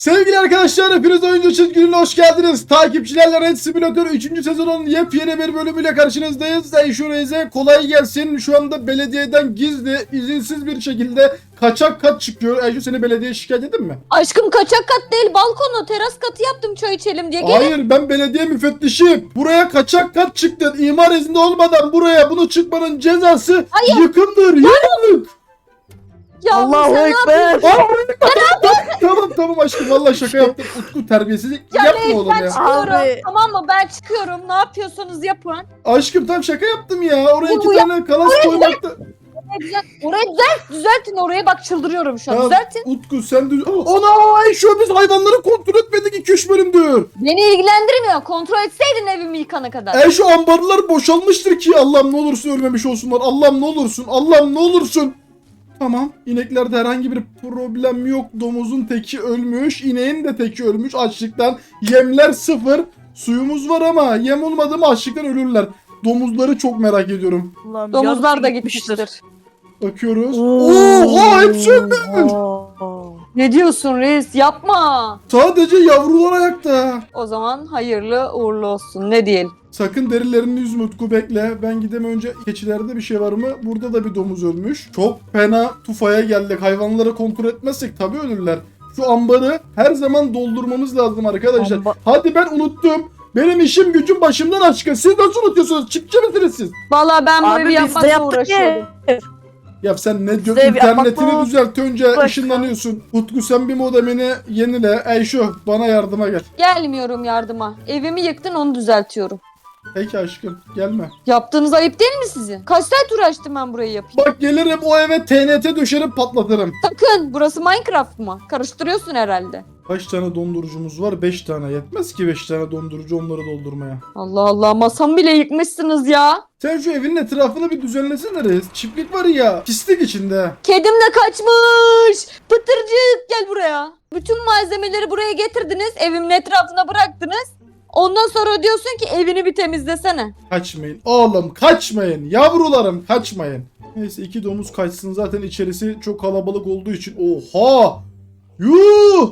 Sevgili arkadaşlar hepiniz oyuncu çizginin hoş geldiniz. Takipçilerle Red Simulator 3. sezonun yepyeni bir bölümüyle karşınızdayız. Eyşu Reis'e kolay gelsin. Şu anda belediyeden gizli, izinsiz bir şekilde kaçak kat çıkıyor. Eyşu seni belediyeye şikayet edin mi? Aşkım kaçak kat değil balkonu teras katı yaptım çay içelim diye. Gelin. Hayır ben belediye müfettişiyim. Buraya kaçak kat çıktın. İmar izni olmadan buraya bunu çıkmanın cezası Hayır. yıkımdır. Yıkımlık. Ya Allahu sen Ekber. tamam tamam aşkım vallahi şaka yaptım. Utku terbiyesizlik Ya yapma Reis oğlum ben ya. çıkıyorum. Abi. Tamam mı ben çıkıyorum. Ne yapıyorsanız yapın. Aşkım tam şaka yaptım ya. Oraya iki Bu- tane kalas koymakta. Orayı düzelt. Orayı düzelt. Düzeltin oraya bak çıldırıyorum şu an. Ya, Düzeltin. Utku sen düz... Ana ay şu biz hayvanları kontrol etmedik 2-3 bölümdür. Beni ilgilendirmiyor. Kontrol etseydin evimi yıkana kadar. Ay şu ambarlar boşalmıştır ki Allah'ım ne olursun ölmemiş olsunlar. Allah'ım ne olursun. Allah'ım ne olursun. Tamam. ineklerde herhangi bir problem yok. Domuzun teki ölmüş. ineğin de teki ölmüş açlıktan. Yemler sıfır. Suyumuz var ama yem olmadı mı açlıktan ölürler. Domuzları çok merak ediyorum. Ulan Domuzlar yarısı da gitmiştir. gitmiştir. Bakıyoruz. Oo. Oha hepsi ölmüş. Ne diyorsun reis? Yapma. Sadece yavrular ayakta. O zaman hayırlı uğurlu olsun. Ne diyelim? Sakın derilerini üzme Utku bekle. Ben gidem önce keçilerde bir şey var mı? Burada da bir domuz ölmüş. Çok fena tufaya geldik. Hayvanları kontrol etmezsek tabii ölürler. Şu ambarı her zaman doldurmamız lazım arkadaşlar. Amba- Hadi ben unuttum. Benim işim gücüm başımdan aşkın. Siz nasıl unutuyorsunuz? Çiftçi misiniz siz? Vallahi ben bu Abi evi biz de yapmakla yaptık uğraşıyordum. ya. Ya sen ne diyorsun? Size bir İnternetini düzelt önce uğraştım. ışınlanıyorsun. Utku sen bir modemini yenile. Ey şu bana yardıma gel. Gelmiyorum yardıma. Evimi yıktın onu düzeltiyorum. Peki aşkım gelme. Yaptığınız ayıp değil mi sizin? Kaç saat uğraştım ben burayı yapayım? Bak gelirim o eve TNT döşerim patlatırım. Sakın burası Minecraft mı? Karıştırıyorsun herhalde. Kaç tane dondurucumuz var? 5 tane. Yetmez ki 5 tane dondurucu onları doldurmaya. Allah Allah masamı bile yıkmışsınız ya. Sen şu evinin etrafını bir düzenlesene reis. Çiftlik var ya. Pislik içinde. Kedim de kaçmış. Pıtırcık gel buraya. Bütün malzemeleri buraya getirdiniz. Evimin etrafına bıraktınız. Ondan sonra diyorsun ki evini bir temizlesene. Kaçmayın. Oğlum kaçmayın. Yavrularım kaçmayın. Neyse iki domuz kaçsın. Zaten içerisi çok kalabalık olduğu için. Oha! Yuh!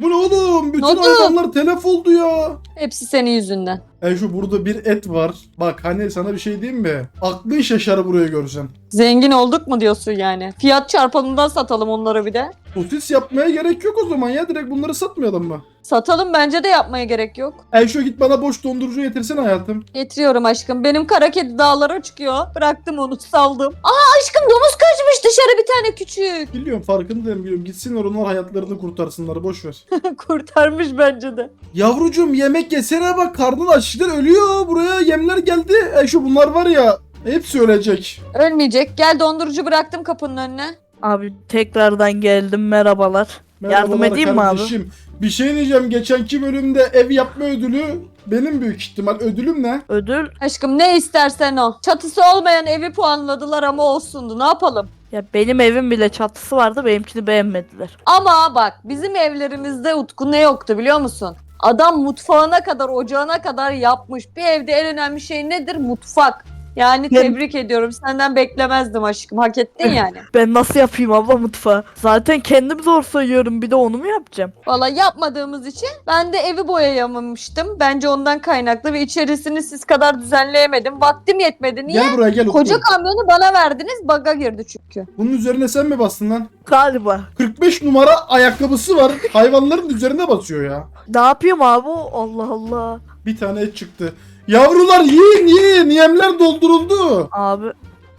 Bu ne oğlum? Bütün oldu? hayvanlar telef oldu ya. Hepsi senin yüzünden. E şu burada bir et var. Bak hani sana bir şey diyeyim mi? Aklın şaşar buraya görsen. Zengin olduk mu diyorsun yani? Fiyat çarpanından satalım onları bir de. Sosis yapmaya gerek yok o zaman ya. Direkt bunları satmayalım mı? Satalım bence de yapmaya gerek yok. E şu git bana boş dondurucu getirsene hayatım. Getiriyorum aşkım. Benim kara kedi dağlara çıkıyor. Bıraktım onu saldım. Aa aşkım domuz kaçmış dışarı bir tane küçük. Biliyorum farkındayım biliyorum. Gitsinler onlar hayatlarını kurtarsınlar boş ver. Kurtarmış bence de. Yavrucuğum yemek yesene bak karnın açlıktan ölüyor. Buraya yemler geldi. E şu bunlar var ya hepsi ölecek. Ölmeyecek. Gel dondurucu bıraktım kapının önüne. Abi tekrardan geldim merhabalar. Yardım edeyim mi abi? kardeşim. Bir şey diyeceğim. Geçenki bölümde ev yapma ödülü benim büyük ihtimal. Ödülüm ne? Ödül Aşkım ne istersen o. Çatısı olmayan evi puanladılar ama olsundu. Ne yapalım? ya benim evim bile çatısı vardı benimkini beğenmediler. Ama bak bizim evlerimizde Utku ne yoktu biliyor musun? Adam mutfağına kadar, ocağına kadar yapmış. Bir evde en önemli şey nedir? Mutfak. Yani Ben- tebrik ediyorum. Senden beklemezdim aşkım. Hak ettin yani. Ben nasıl yapayım abla mutfağı? Zaten kendim zor sayıyorum bir de onu mu yapacağım? Valla yapmadığımız için ben de evi boyayamamıştım. Bence ondan kaynaklı ve içerisini siz kadar düzenleyemedim. Vaktim yetmedi. Niye? Gel buraya gel. Utku. Koca kamyonu bana verdiniz. Baga girdi çünkü. Bunun üzerine sen mi bastın lan? Galiba. 45 numara ayakkabısı var. Hayvanların üzerine basıyor ya. Ne yapayım abi? Allah Allah. Bir tane et çıktı. Yavrular yiyin yiyin. Yemler dolduruldu. Abi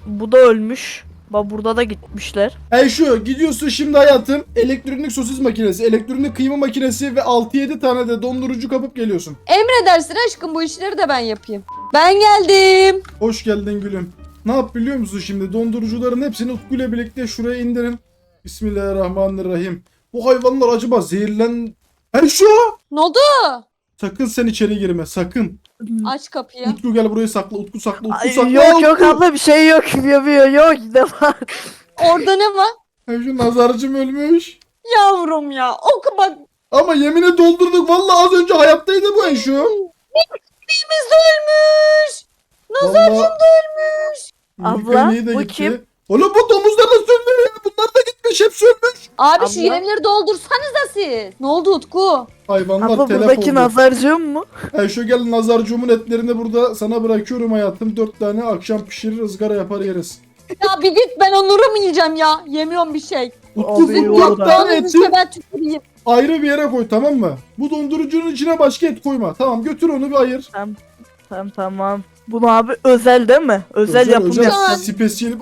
bu da ölmüş. Bak burada da gitmişler. Ey şu gidiyorsun şimdi hayatım. Elektronik sosis makinesi, elektronik kıyma makinesi ve 6-7 tane de dondurucu kapıp geliyorsun. Emredersin aşkım bu işleri de ben yapayım. Ben geldim. Hoş geldin gülüm. Ne yap biliyor musun şimdi? Dondurucuların hepsini Utku ile birlikte şuraya indirin. Bismillahirrahmanirrahim. Bu hayvanlar acaba zehirlen... Ey şu! Ne oldu? Sakın sen içeri girme sakın. Aç kapıyı. Utku gel burayı sakla. Utku sakla. Utku Ay, sakla. yok yok Utku. abla bir şey yok. Yapıyor yok ne var? Orada ne var? Ey şu nazarcım ölmüş. Yavrum ya. Oku bak. Ama yemine doldurduk. Vallahi az önce hayattaydı bu Ey şu. Biz de ölmüş. Vallahi- da ölmüş. Abla, bu kim? Oğlum bu domuzlar nasıl ölmüyor ya? Bunlar da gitmiş hepsi ölmüş. Abi şu yemleri doldursanıza siz. Ne oldu Utku? Hayvanlar Abla telef buradaki oldu. nazarcığım mı? Hey şu gel nazarcuğumun etlerini burada sana bırakıyorum hayatım. Dört tane akşam pişirir ızgara yapar yeriz. Ya bir git ben onları mı yiyeceğim ya? Yemiyorum bir şey. Utku Abi, bu dört tane eti işte ben tüküreyim. ayrı bir yere koy tamam mı? Bu dondurucunun içine başka et koyma. Tamam götür onu bir ayır. Tamam tamam. Bunu abi özel değil mi? Özel, yapım özel, yap. yap- spesiyel.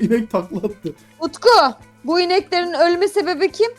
İnek taklattı. Utku bu ineklerin ölme sebebi kim?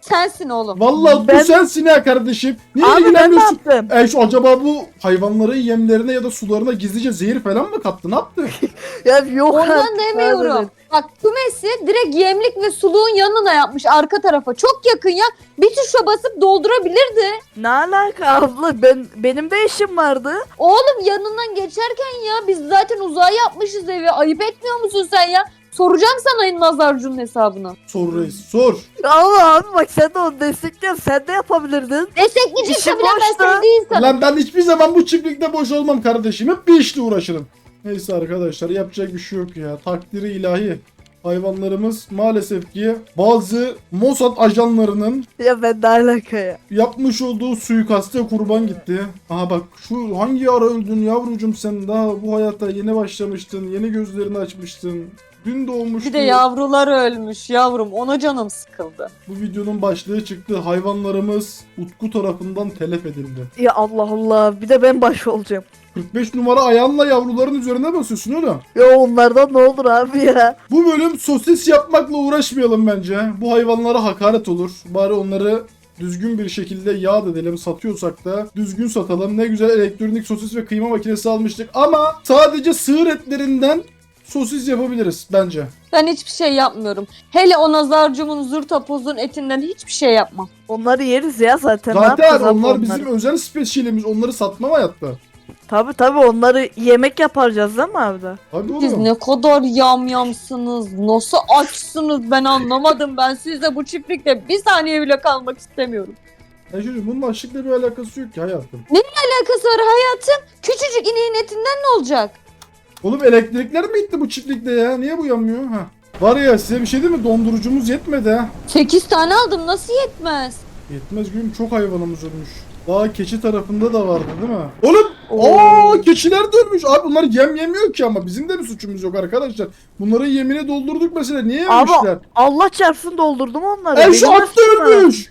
Sensin oğlum. Vallahi Ben- bu sensin ya kardeşim. Niye Abi ben ne ilgilenmiyorsun? yaptım? E şu acaba bu hayvanların yemlerine ya da sularına gizlice zehir falan mı kattı? Ne yaptı? Ya yok Ondan demiyorum. Bak kümesi direkt yemlik ve suluğun yanına yapmış arka tarafa. Çok yakın ya. Bir tuşa basıp doldurabilirdi. Ne alaka abla? Ben benim de işim vardı. Oğlum yanından geçerken ya biz zaten uzağa yapmışız evi. Ayıp etmiyor musun sen ya? Soracağım sana Nazarcu'nun hesabını. Sor reis sor. Ama abi bak sen de onu destekliyorsun. Sen de yapabilirdin. Destekleyecek İşim tabii lan ben boşta. seni değil sana. Lan ben hiçbir zaman bu çiftlikte boş olmam kardeşim. Hep bir işle uğraşırım. Neyse arkadaşlar yapacak bir şey yok ya. Takdiri ilahi. Hayvanlarımız maalesef ki bazı Mossad ajanlarının Ya ben ne alaka ya? yapmış olduğu suikaste kurban gitti. Aha bak şu hangi ara öldün yavrucum sen daha bu hayata yeni başlamıştın. Yeni gözlerini açmıştın. Dün doğmuştun. Bir de yavrular ölmüş yavrum ona canım sıkıldı. Bu videonun başlığı çıktı. Hayvanlarımız Utku tarafından telef edildi. Ya Allah Allah. Bir de ben baş olacağım. 45 numara ayağınla yavruların üzerine basıyorsun oğlum. Ya onlardan ne olur abi ya? Bu bölüm sosis yapmakla uğraşmayalım bence. Bu hayvanlara hakaret olur. Bari onları düzgün bir şekilde yağ edelim. Satıyorsak da düzgün satalım. Ne güzel elektronik sosis ve kıyma makinesi almıştık. Ama sadece sığır etlerinden sosis yapabiliriz bence. Ben hiçbir şey yapmıyorum. Hele o nazarcumun zırtapozun etinden hiçbir şey yapmam. Onları yeriz ya zaten. ne Zaten yapacağız abi onlar onları? bizim özel spesiyelimiz. Onları satmam hayatta. Tabi tabi onları yemek yapacağız değil mi abi? Hadi Siz oğlum. ne kadar yamyamsınız, nasıl açsınız ben anlamadım. Ben sizle bu çiftlikte bir saniye bile kalmak istemiyorum. Ya çocuğum bunun açlıkla bir alakası yok ki hayatım. Alakası var hayatım. Küçücük ineğin etinden ne olacak? Oğlum elektrikler mi gitti bu çiftlikte ya? Niye bu yanmıyor? Ha. Var ya size bir şey değil mi? Dondurucumuz yetmedi ha. 8 tane aldım nasıl yetmez? Yetmez gülüm çok hayvanımız ölmüş. Daha keçi tarafında da vardı değil mi? Oğlum! Oo. Aa keçiler de ölmüş. Abi bunlar yem yemiyor ki ama bizim de bir suçumuz yok arkadaşlar. Bunların yemini doldurduk mesela. Niye Abi yemişler? Allah çarpsın doldurdum onları. E şu Benim at var. ölmüş.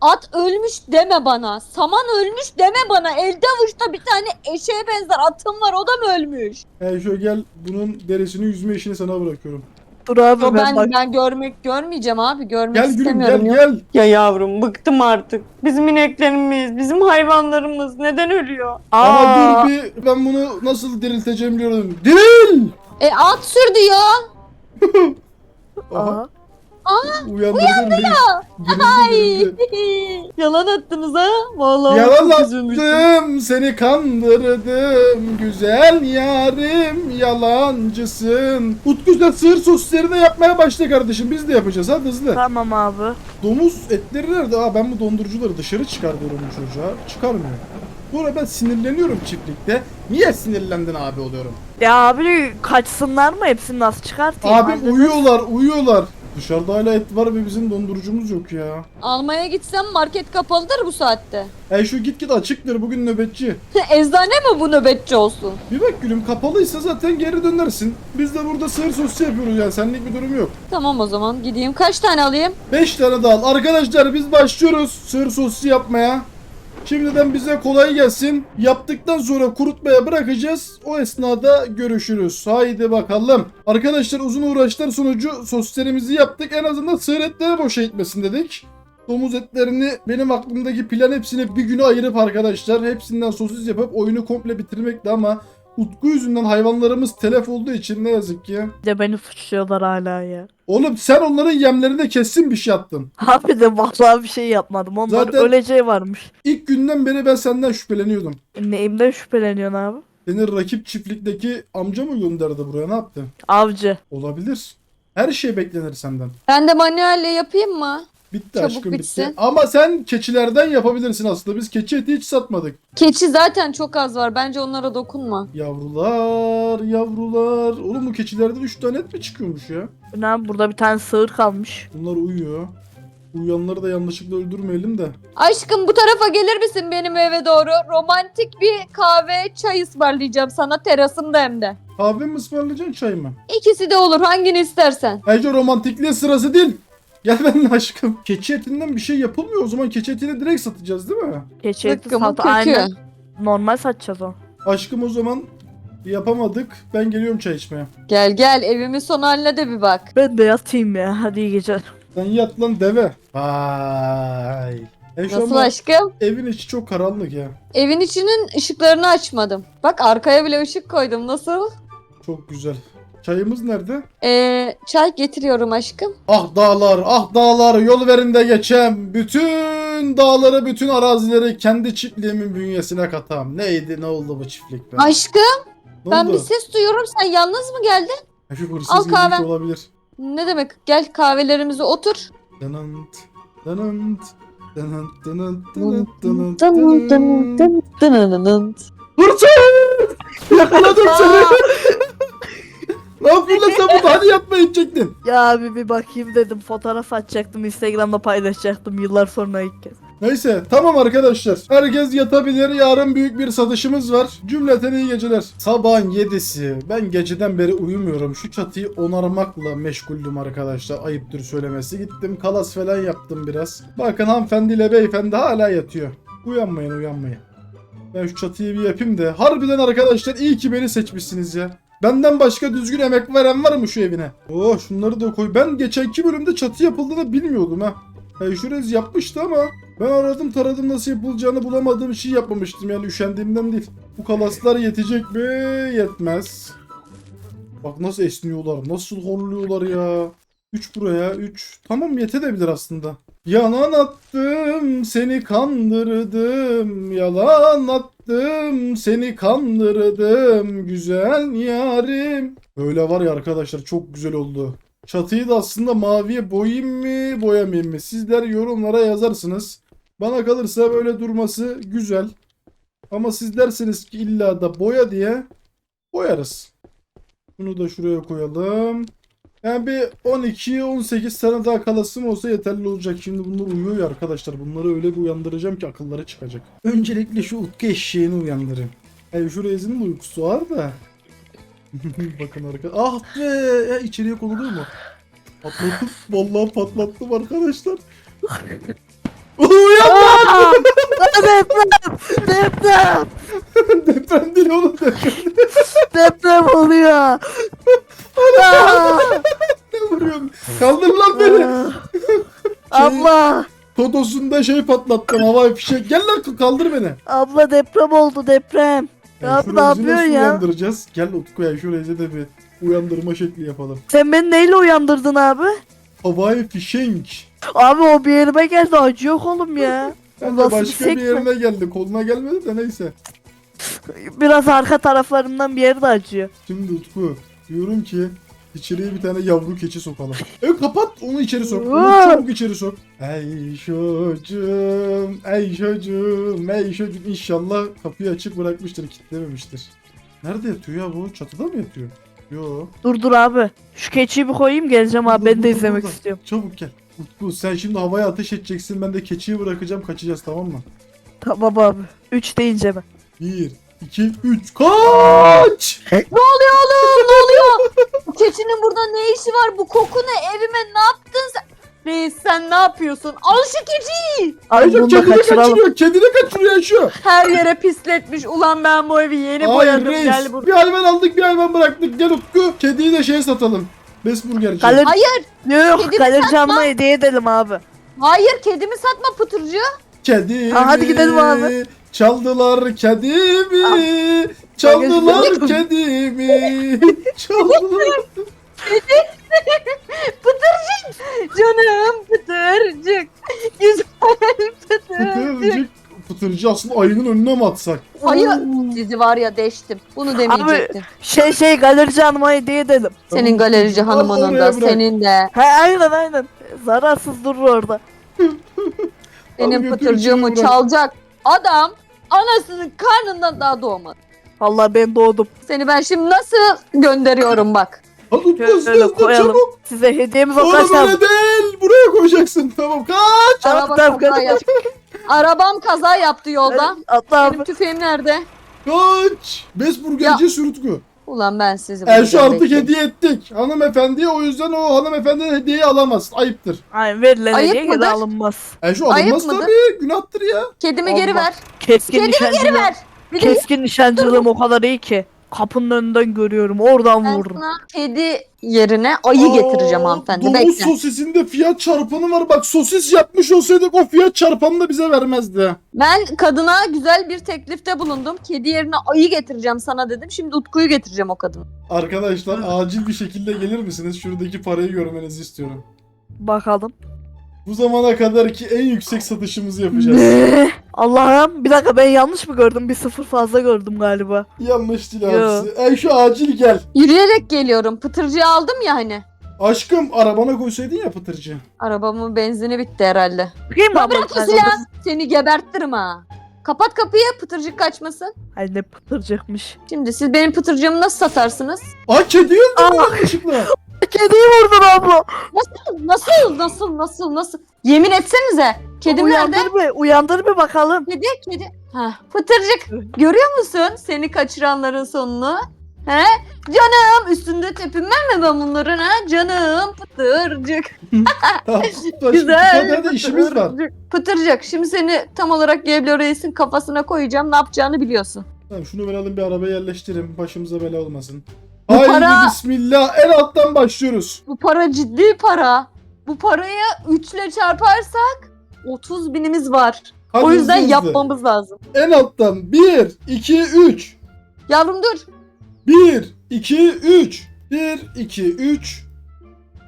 At ölmüş deme bana. Saman ölmüş deme bana. Elde avuçta bir tane eşeğe benzer atım var o da mı ölmüş? E şöyle gel bunun derisini yüzme işini sana bırakıyorum. Dur abi Yo, ben, ben ben görmek görmeyeceğim abi. Görmek Gel gülüm istemiyorum. gel ya. gel. Ya yavrum bıktım artık. Bizim ineklerimiz, bizim hayvanlarımız neden ölüyor? Ama Aa, dur bir ben bunu nasıl dirilteceğim biliyorum. Diril! E at sürdü ya. Aha. Aa. Uyandırdın. Dirildi, dirildi. Yalan attınız ha? Vallahi Yalan çok üzülmüştüm. attım, seni kandırdım. Güzel yarim, yalancısın. Utku sen sığır sosisleri de yapmaya başla kardeşim. Biz de yapacağız hadi hızlı. Tamam abi. Domuz etleri nerede? Aa ben bu dondurucuları dışarı çıkar diyorum bu çocuğa. Çıkarmıyor. Bu arada ben sinirleniyorum çiftlikte. Niye sinirlendin abi oluyorum? Ya abi kaçsınlar mı hepsini nasıl çıkartayım? Abi uyuyorlar, uyuyorlar. Dışarıda hala et var ve bizim dondurucumuz yok ya. Almaya gitsem market kapalıdır bu saatte. E şu git git açıktır bugün nöbetçi. Eczane mi bu nöbetçi olsun? Bir bak gülüm kapalıysa zaten geri dönersin. Biz de burada sığır sosisi yapıyoruz yani senlik bir durum yok. Tamam o zaman gideyim. Kaç tane alayım? 5 tane daha al. Arkadaşlar biz başlıyoruz sığır sosisi yapmaya. Şimdiden bize kolay gelsin. Yaptıktan sonra kurutmaya bırakacağız. O esnada görüşürüz. Haydi bakalım. Arkadaşlar uzun uğraşlar sonucu sosislerimizi yaptık. En azından sığır etleri boşa gitmesin dedik. Domuz etlerini benim aklımdaki plan hepsini bir güne ayırıp arkadaşlar hepsinden sosis yapıp oyunu komple bitirmekti ama Utku yüzünden hayvanlarımız telef olduğu için ne yazık ki. Bir de beni suçluyorlar hala ya. Oğlum sen onların yemlerinde kesin bir şey attın. Abi de vallahi bir şey yapmadım. Onlar Zaten- öleceği varmış. İlk günden beri ben senden şüpheleniyordum. Neyimden şüpheleniyorsun abi? Seni rakip çiftlikteki amca mı gönderdi buraya ne yaptı? Avcı. Olabilir. Her şey beklenir senden. Ben de manuelle yapayım mı? Bitti Çabuk aşkım bitsin. bitti. Ama sen keçilerden yapabilirsin aslında. Biz keçi eti hiç satmadık. Keçi zaten çok az var. Bence onlara dokunma. Yavrular, yavrular. Oğlum bu keçilerden 3 tane et mi çıkıyormuş ya? Ne abi, burada bir tane sığır kalmış. Bunlar uyuyor. Uyuyanları da yanlışlıkla öldürmeyelim de. Aşkım bu tarafa gelir misin benim eve doğru? Romantik bir kahve çay ısmarlayacağım sana terasımda hem de. Kahve mi ısmarlayacaksın çay mı? İkisi de olur hangini istersen. Ayrıca romantikliğe sırası değil. Gel benimle aşkım. Keçi etinden bir şey yapılmıyor. O zaman keçi etini direkt satacağız değil mi? Keçi eti sat. kökü. Aynen. Normal satacağız o. Aşkım o zaman yapamadık. Ben geliyorum çay içmeye. Gel gel evimin son haline de bir bak. Ben de yatayım ya. Hadi iyi geceler. Sen yat lan deve. Vay. E şu Nasıl aşkım? evin içi çok karanlık ya. Evin içinin ışıklarını açmadım. Bak arkaya bile ışık koydum. Nasıl? Çok güzel. Çayımız nerede? Ee, çay getiriyorum aşkım. Ah dağlar, ah dağlar, yol verin de geçem. Bütün dağları, bütün arazileri kendi çiftliğimin bünyesine katam. Neydi, ne oldu bu çiftlik be? Aşkım ne ben oldu? bir ses duyuyorum. Sen yalnız mı geldin? Hırsız Al kahve. olabilir. Ne demek? Gel kahvelerimize otur. Dınınt, dın dın dınınt. dın dın dın. Hırsız! Yakaladım seni. ne yapıyorsun lan sen burada? Hani yatmaya gidecektin? Ya abi bir bakayım dedim. Fotoğraf atacaktım. Instagram'da paylaşacaktım. Yıllar sonra ilk kez. Neyse tamam arkadaşlar. Herkes yatabilir. Yarın büyük bir satışımız var. Cümleten iyi geceler. Sabahın 7'si. Ben geceden beri uyumuyorum. Şu çatıyı onarmakla meşguldüm arkadaşlar. Ayıptır söylemesi. Gittim kalas falan yaptım biraz. Bakın hanımefendiyle beyefendi hala yatıyor. Uyanmayın uyanmayın. Ben şu çatıyı bir yapayım da. Harbiden arkadaşlar iyi ki beni seçmişsiniz ya. Benden başka düzgün emek veren var mı şu evine? Oh şunları da koy. Ben geçenki bölümde çatı yapıldığını bilmiyordum ha. Hey Şurez yapmıştı ama ben aradım taradım nasıl yapılacağını bulamadığım için yapmamıştım yani üşendiğimden değil. Bu kalaslar yetecek mi? Yetmez. Bak nasıl esniyorlar, nasıl horluyorlar ya. 3 buraya, 3. Tamam yetebilir aslında. Yalan attım, seni kandırdım. Yalan attım, seni kandırdım. Güzel yarim. Böyle var ya arkadaşlar çok güzel oldu. Çatıyı da aslında maviye boyayayım mı, boyamayayım mı? Sizler yorumlara yazarsınız. Bana kalırsa böyle durması güzel. Ama siz derseniz ki illa da boya diye boyarız. Bunu da şuraya koyalım. Yani bir 12-18 tane daha kalasım olsa yeterli olacak. Şimdi bunlar uyuyor ya arkadaşlar. Bunları öyle bir uyandıracağım ki akılları çıkacak. Öncelikle şu Utku eşeğini uyandırayım. Yani şu Reis'in de uykusu var da. Bakın arkadaşlar. Ah be! Ya içeriye konuluyor mu? Patlattım. Vallahi patlattım arkadaşlar. Uyan! Deprem! Deprem! Deprem değil oğlum deprem. Deprem oluyor. Aa! Vuruyorsun? Kaldır lan beni. Aa! Abla! Totosunda şey patlattım havai fişek. Gel lan kaldır beni. Abla deprem oldu deprem. Ya şu abi ne yapıyorsun ya? uyandıracağız? Gel Utku ya şu Reis'e de bir uyandırma şekli yapalım. Sen beni neyle uyandırdın abi? Havai fişek. Abi o bir yerime geldi acı yok oğlum ya. Ben de başka bir yerine geldi. Koluna gelmedi de neyse. Biraz arka taraflarından bir yeri de acıyor. Şimdi Utku diyorum ki içeriye bir tane yavru keçi sokalım. E kapat onu içeri sok. Onu çabuk içeri sok. Ey çocuğum, ey çocuğum, ey çocuğum. İnşallah kapıyı açık bırakmıştır, kilitlememiştir. Nerede yatıyor ya bu? Çatıda mı yatıyor? Yo. Dur dur abi. Şu keçiyi bir koyayım geleceğim abi Burada, ben de burada, izlemek burada. istiyorum. Çabuk gel. Utku sen şimdi havaya ateş edeceksin. Ben de keçiyi bırakacağım. Kaçacağız tamam mı? Tamam abi. 3 deyince ben. 1, 2, 3. Kaç! Ne oluyor oğlum? Ne oluyor? Bu keçinin burada ne işi var? Bu koku ne? Evime ne yaptın sen? Reis sen ne yapıyorsun? Al şu keçiyi. Abi Ayrıca bunu da kedini kaçıralım. kaçırıyor. Kedini kaçırıyor şu. Her yere pisletmiş. Ulan ben bu evi yeni Hayır boyadım. reis. Gel buraya. Bir hayvan aldık bir hayvan bıraktık. Gel Utku. Kediyi de şeye satalım. Besburgerci. Galeri... Hayır. Yok Kedimi galerici hanıma hediye edelim abi. Hayır kedimi satma pıtırcı. Kedimi. Ha, hadi gidelim abi. Çaldılar kedimi. Çaldılar kedimi. Çaldılar. Pıtırcık. Canım pıtırcık. Güzel pıtırcık. Pıtırcık. Pıtırcı aslında ayının önüne mi atsak? Hayır. Sizi var ya deştim. Bunu demeyecektim. Şey şey galerici hanıma hediye edelim. Senin galerici Al hanımının da senin de. He aynen aynen. Zararsız durur orada. Benim pıtırcığımı çalacak adam anasının karnından daha doğmadı. Allah ben doğdum. Seni ben şimdi nasıl gönderiyorum bak. Al Utku hızlı Şöyle hızlı koyalım. çabuk. Size hediyemiz o Oğlum kaçar. öyle değil. Buraya koyacaksın. Tamam kaç. Araba tamam, kaza yaptı. Arabam kaza yaptı yolda. Atla abi. Benim tüfeğim nerede? Kaç. Besburgerci sürütkü. Ulan ben sizi E şu artık hediye ettik. Hanımefendiye o yüzden o hanımefendi hediyeyi alamaz. Ayıptır. Ay verilen Ayıp hediye geri mıdır? alınmaz. E şu Ayıp alınmaz mıdır? tabii. Günahtır ya. Kedimi geri Allah. ver. Keskin Kedimi geri nişancılığım. ver. Bir de Keskin nişancılığım o kadar iyi ki. Kapının önünden görüyorum. Oradan ben vururum. sana kedi yerine ayı getireceğim Aa, hanımefendi. Domuz Bekle. sosisinde fiyat çarpanı var. Bak sosis yapmış olsaydık o fiyat çarpanını da bize vermezdi. Ben kadına güzel bir teklifte bulundum. Kedi yerine ayı getireceğim sana dedim. Şimdi Utku'yu getireceğim o kadına. Arkadaşlar acil bir şekilde gelir misiniz? Şuradaki parayı görmenizi istiyorum. Bakalım. Bu zamana kadar ki en yüksek satışımızı yapacağız. Allah'ım bir dakika ben yanlış mı gördüm? Bir sıfır fazla gördüm galiba. Yanlış değil Yo. abisi. E şu acil gel. Yürüyerek geliyorum. Pıtırcığı aldım ya hani. Aşkım arabana koysaydın ya pıtırcı. Arabamın benzini bitti herhalde. Bakayım mı abla bırak bir o tane? silahı. Seni gebertirim ha. Kapat kapıyı pıtırcık kaçmasın. Ay ne pıtırcıkmış. Şimdi siz benim pıtırcığımı nasıl satarsınız? Aa kedi öldü Aa. mü yanlışlıkla? Kediyi vurdun abla. Nasıl nasıl nasıl nasıl nasıl? Yemin etsenize. Kedim nerede? uyandır bir, uyandır bir bakalım. Kedi kedi. Ha, pıtırcık. Görüyor musun seni kaçıranların sonunu? He? Canım üstünde tepinmem mi ben bunların ha? Canım pıtırcık. Tamam. Güzel. Hadi hadi işimiz var. Pıtırcık. Pıtırcık. Şimdi seni tam olarak Geblo Reis'in kafasına koyacağım. Ne yapacağını biliyorsun. Tamam şunu ben alayım bir arabaya yerleştirin. Başımıza bela olmasın. Bu Haydi para- bismillah. En alttan başlıyoruz. Bu para ciddi para. Bu parayı 3 ile çarparsak 30 binimiz var. Hadi o yüzden hızlı. yapmamız lazım. En alttan 1, 2, 3. Yavrum dur. 1, 2, 3. 1, 2, 3.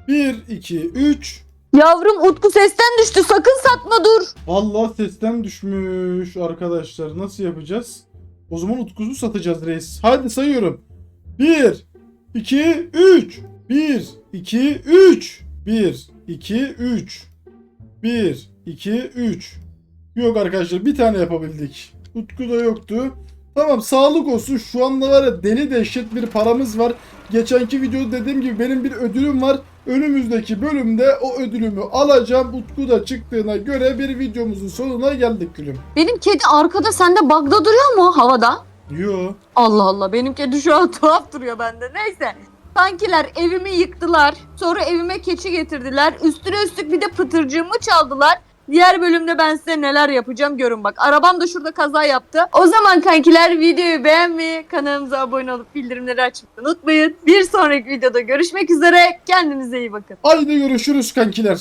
1, 2, 3. Yavrum Utku sesten düştü. Sakın satma dur. Vallahi sesten düşmüş arkadaşlar. Nasıl yapacağız? O zaman Utku'yu satacağız reis. Hadi sayıyorum. 1, 2, 3. 1, 2, 3. 1, 2, 3. 1, 2, 3. Yok arkadaşlar bir tane yapabildik. Utku da yoktu. Tamam sağlık olsun. Şu anda var ya deli dehşet bir paramız var. Geçenki videoda dediğim gibi benim bir ödülüm var. Önümüzdeki bölümde o ödülümü alacağım. Utku da çıktığına göre bir videomuzun sonuna geldik gülüm. Benim kedi arkada sende bagda duruyor mu havada? Yo. Allah Allah benim kedi şu an tuhaf duruyor bende. Neyse. Sankiler evimi yıktılar. Sonra evime keçi getirdiler. Üstüne üstlük bir de pıtırcığımı çaldılar. Diğer bölümde ben size neler yapacağım görün bak. Arabam da şurada kaza yaptı. O zaman kankiler videoyu beğenmeyi, kanalımıza abone olup bildirimleri açmayı unutmayın. Bir sonraki videoda görüşmek üzere. Kendinize iyi bakın. Haydi görüşürüz kankiler.